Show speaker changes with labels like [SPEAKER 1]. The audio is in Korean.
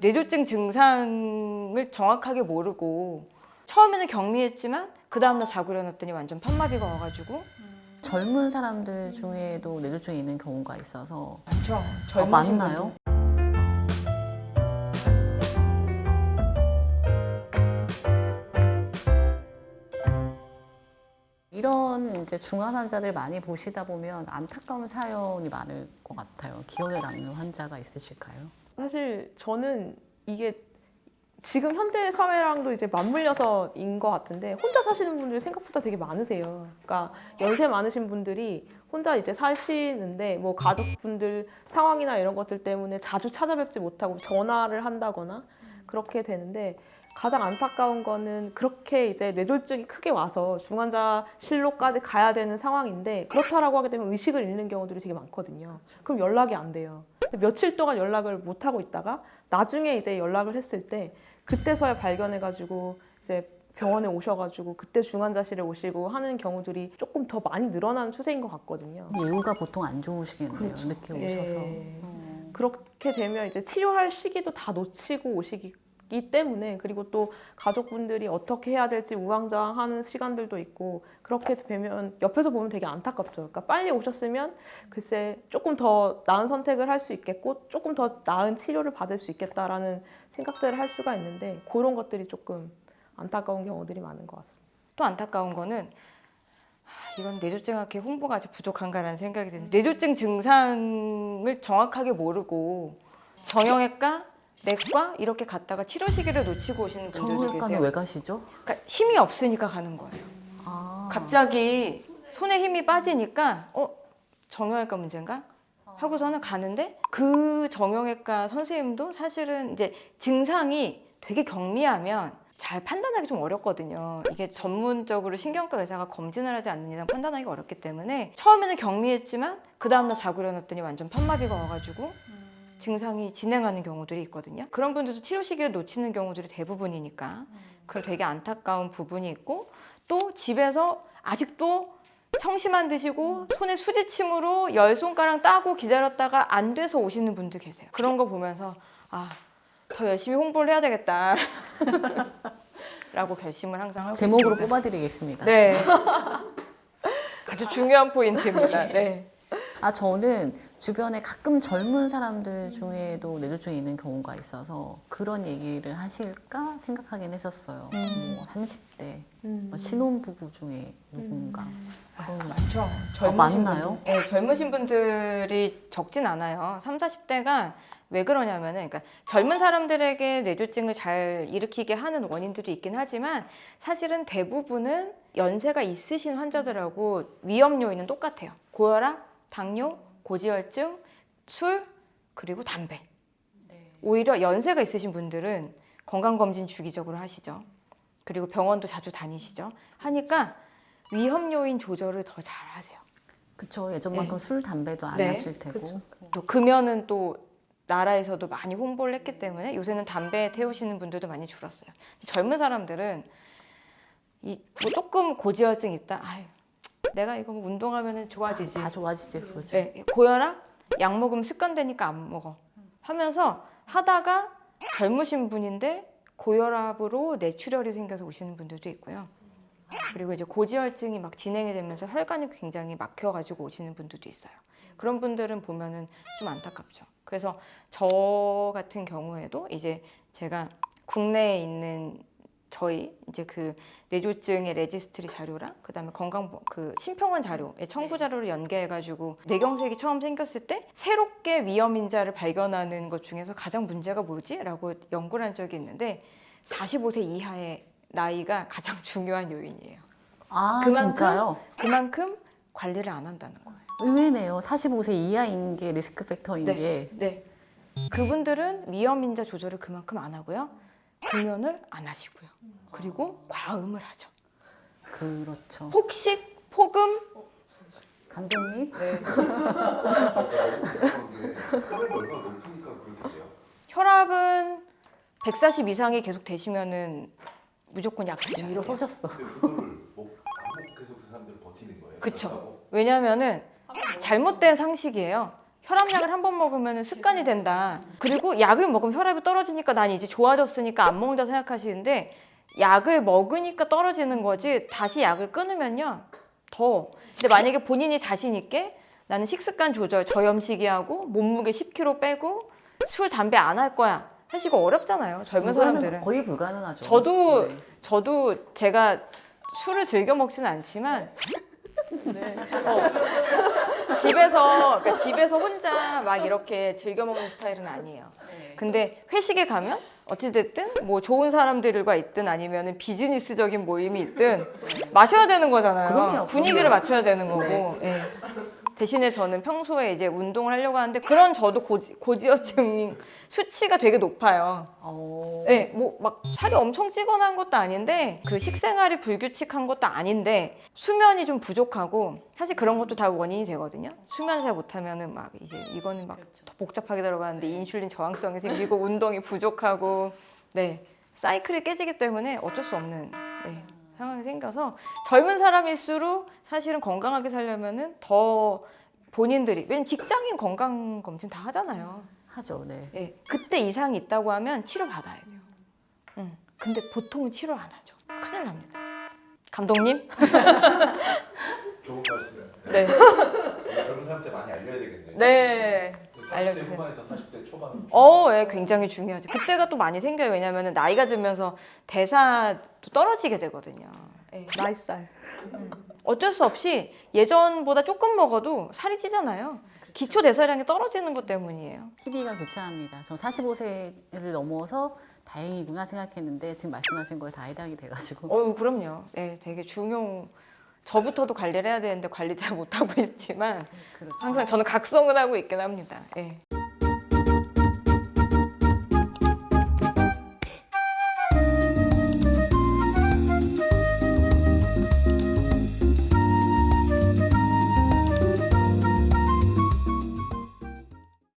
[SPEAKER 1] 뇌졸중 증상을 정확하게 모르고 처음에는 경미했지만 그 다음날 자고 일어났더니 완전 편마비가 와가지고
[SPEAKER 2] 젊은 사람들 중에도 뇌졸중이 있는 경우가 있어서
[SPEAKER 1] 많죠.
[SPEAKER 2] 아,
[SPEAKER 1] 젊으신
[SPEAKER 2] 맞나요? 이런 이제 중환 환자들 많이 보시다 보면 안타까운 사연이 많을 것 같아요. 기억에 남는 환자가 있으실까요?
[SPEAKER 3] 사실 저는 이게 지금 현대 사회랑도 이제 맞물려서인 것 같은데 혼자 사시는 분들이 생각보다 되게 많으세요. 그러니까 연세 많으신 분들이 혼자 이제 사시는데 뭐 가족분들 상황이나 이런 것들 때문에 자주 찾아뵙지 못하고 전화를 한다거나 그렇게 되는데 가장 안타까운 거는 그렇게 이제 뇌졸중이 크게 와서 중환자실로까지 가야 되는 상황인데 그렇다라고 하게 되면 의식을 잃는 경우들이 되게 많거든요. 그럼 연락이 안 돼요. 며칠 동안 연락을 못 하고 있다가 나중에 이제 연락을 했을 때 그때서야 발견해가지고 이제 병원에 오셔가지고 그때 중환자실에 오시고 하는 경우들이 조금 더 많이 늘어나는 추세인 것 같거든요.
[SPEAKER 2] 예후가 보통 안 좋으시겠네요.
[SPEAKER 3] 그렇죠.
[SPEAKER 2] 늦게
[SPEAKER 3] 예.
[SPEAKER 2] 오셔서. 어.
[SPEAKER 3] 그렇게 되면 이제 치료할 시기도 다 놓치고 오시기 때문에 그리고 또 가족분들이 어떻게 해야 될지 우왕좌왕하는 시간들도 있고 그렇게 되면 옆에서 보면 되게 안타깝죠. 그러니까 빨리 오셨으면 글쎄 조금 더 나은 선택을 할 수 있겠고 조금 더 나은 치료를 받을 수 있겠다라는 생각들을 할 수가 있는데 그런 것들이 조금 안타까운 경우들이 많은 것 같습니다.
[SPEAKER 1] 또 안타까운 거는 아, 이건 뇌졸중학회 홍보가 아직 부족한가라는 생각이 드는데 뇌졸중 증상을 정확하게 모르고 정형외과, 내과 이렇게 갔다가 치료 시기를 놓치고 오시는 분들도
[SPEAKER 2] 정형외과는
[SPEAKER 1] 계세요.
[SPEAKER 2] 왜 가시죠?
[SPEAKER 1] 그러니까 힘이 없으니까 가는 거예요.
[SPEAKER 2] 아.
[SPEAKER 1] 갑자기 손에 힘이 빠지니까 어 정형외과 문제인가 하고서는 가는데 그 정형외과 선생님도 사실은 이제 증상이 되게 경미하면 잘 판단하기 좀 어렵거든요. 이게 전문적으로 신경과 의사가 검진을 하지 않는 이상 판단하기 어렵기 때문에 처음에는 경미했지만 그 다음날 자고 일어났더니 완전 편마비가 와가지고 증상이 진행하는 경우들이 있거든요. 그런 분들도 치료 시기를 놓치는 경우들이 대부분이니까 그 되게 안타까운 부분이 있고 또 집에서 아직도 청심환 드시고 손에 수지침으로 열 손가락 따고 기다렸다가 안 돼서 오시는 분들 계세요. 그런 거 보면서 아 더 열심히 홍보를 해야 되겠다. 라고 결심을 항상 하고
[SPEAKER 2] 제목으로
[SPEAKER 1] 있습니다.
[SPEAKER 2] 뽑아드리겠습니다.
[SPEAKER 1] 네. 아주 중요한 포인트입니다. 네.
[SPEAKER 2] 아 저는 주변에 가끔 젊은 사람들 중에도 뇌졸중이 있는 경우가 있어서 그런 얘기를 하실까 생각하긴 했었어요. 뭐 30대 뭐 신혼부부 중에 누군가 그런
[SPEAKER 1] 많죠.
[SPEAKER 2] 아, 맞나요?
[SPEAKER 1] 분들, 네, 젊으신 분들이 적진 않아요. 3, 40대가 왜 그러냐면은, 그러니까 젊은 사람들에게 뇌졸중을 잘 일으키게 하는 원인들이 있긴 하지만 사실은 대부분은 연세가 있으신 환자들하고 위험 요인은 똑같아요. 고혈압, 당뇨, 고지혈증, 술, 그리고 담배. 오히려 연세가 있으신 분들은 건강검진 주기적으로 하시죠. 그리고 병원도 자주 다니시죠. 하니까 위험 요인 조절을 더 잘 하세요.
[SPEAKER 2] 그쵸 예전만큼 술 담배도 안
[SPEAKER 1] 네,
[SPEAKER 2] 하실 테고
[SPEAKER 3] 그쵸.
[SPEAKER 1] 또 금연은 또 나라에서도 많이 홍보를 했기 때문에 요새는 담배 태우시는 분들도 많이 줄었어요. 젊은 사람들은 이 뭐 조금 고지혈증 있다. 아유, 내가 이거 뭐 운동하면 좋아지지.
[SPEAKER 2] 다 좋아지지 그러죠.
[SPEAKER 1] 네, 고혈압 약 먹으면 습관되니까 안 먹어. 하면서 하다가 젊으신 분인데 고혈압으로 뇌출혈이 생겨서 오시는 분들도 있고요. 그리고 이제 고지혈증이 막 진행이 되면서 혈관이 굉장히 막혀가지고 오시는 분들도 있어요. 그런 분들은 보면은 좀 안타깝죠. 그래서 저 같은 경우에도 이제 제가 국내에 있는 저희 이제 그 뇌졸중의 레지스트리 자료랑 그다음에 건강 그 심평원 자료의 청구 자료를 연계해 가지고 뇌경색이 처음 생겼을 때 새롭게 위험 인자를 발견하는 것 중에서 가장 문제가 뭐지?라고 연구를 한 적이 있는데 45세 이하의 나이가 가장 중요한 요인이에요.
[SPEAKER 2] 아
[SPEAKER 1] 그만큼?
[SPEAKER 2] 진짜요?
[SPEAKER 1] 그만큼 관리를 안 한다는 거예요.
[SPEAKER 2] 의외네요. 45세 이하인 게 리스크 팩터인
[SPEAKER 1] 네.
[SPEAKER 2] 게
[SPEAKER 1] 네. 그분들은 위험 인자 조절을 그만큼 안 하고요. 금연을 안 하시고요. 그리고 과음을 하죠.
[SPEAKER 2] 그렇죠.
[SPEAKER 1] 폭식, 폭음,
[SPEAKER 2] 감독님
[SPEAKER 1] 네. 혈압은 140 이상이 계속 되시면은 무조건 약 드셔야
[SPEAKER 2] 위로
[SPEAKER 1] 돼요.
[SPEAKER 2] 서셨어.
[SPEAKER 1] 그쵸. 왜냐면은 잘못된 상식이에요. 혈압약을 한 번 먹으면 습관이 된다. 그리고 약을 먹으면 혈압이 떨어지니까 난 이제 좋아졌으니까 안 먹는다 생각하시는데 약을 먹으니까 떨어지는 거지 다시 약을 끊으면요 더. 근데 만약에 본인이 자신 있게 나는 식습관 조절, 저염식이 하고 몸무게 10kg 빼고 술, 담배 안 할 거야. 사실 이거 어렵잖아요. 젊은
[SPEAKER 2] 불가능-
[SPEAKER 1] 사람들은.
[SPEAKER 2] 거의 불가능하죠.
[SPEAKER 1] 저도
[SPEAKER 2] 네.
[SPEAKER 1] 저도 제가 술을 즐겨 먹지는 않지만 어, 집에서 그러니까 집에서 혼자 막 이렇게 즐겨 먹는 스타일은 아니에요. 근데 회식에 가면 어찌 됐든 뭐 좋은 사람들과 있든 아니면 비즈니스적인 모임이 있든 마셔야 되는 거잖아요.
[SPEAKER 2] 그럼요,
[SPEAKER 1] 분위기를. 맞춰야 되는 거고. 예. 대신에 저는 평소에 이제 운동을 하려고 하는데 그런 저도 고지, 고지혈증 수치가 되게 높아요.
[SPEAKER 2] 어,
[SPEAKER 1] 네, 뭐 막 살이 엄청 찌거나 한 것도 아닌데 그 식생활이 불규칙한 것도 아닌데 수면이 좀 부족하고 사실 그런 것도 다 원인이 되거든요. 수면 잘 못하면은 막 이제 이거는 막 더 복잡하게 들어가는데 인슐린 저항성이 생기고 운동이 부족하고 네 사이클이 깨지기 때문에 어쩔 수 없는 네, 상황이 생겨서 젊은 사람일수록 사실은 건강하게 살려면은 더 본인들이 왜냐면 직장인 건강 검진 다 하잖아요.
[SPEAKER 2] 하죠. 네.
[SPEAKER 1] 예, 그때 이상이 있다고 하면 치료 받아야 돼요. 응. 근데 보통은 치료 안 하죠. 큰일 납니다. 감독님?
[SPEAKER 4] 좋은 말씀이에요.
[SPEAKER 1] 네.
[SPEAKER 4] 젊은 사람한테 많이 알려야 되겠네요.
[SPEAKER 1] 네.
[SPEAKER 4] 40대
[SPEAKER 1] 알려주세요.
[SPEAKER 4] 후반에서 40대 초반.
[SPEAKER 1] 어, 예, 굉장히 중요하죠. 그때가 또 많이 생겨요. 왜냐면 나이가 들면서 대사도 떨어지게 되거든요. 예.
[SPEAKER 3] 나이살.
[SPEAKER 1] 어쩔 수 없이 예전보다 조금 먹어도 살이 찌잖아요. 기초 대사량이 떨어지는 것 때문이에요.
[SPEAKER 2] TV가 교차합니다. 저 45세를 넘어서 다행이구나 생각했는데 지금 말씀하신 거에 다 해당이 돼가지고
[SPEAKER 1] 어, 그럼요. 예, 되게 중요. 저부터도 관리를 해야 되는데 관리 잘 못하고 있지만
[SPEAKER 2] 그렇죠.
[SPEAKER 1] 항상 저는 각성을 하고 있긴 합니다. 예.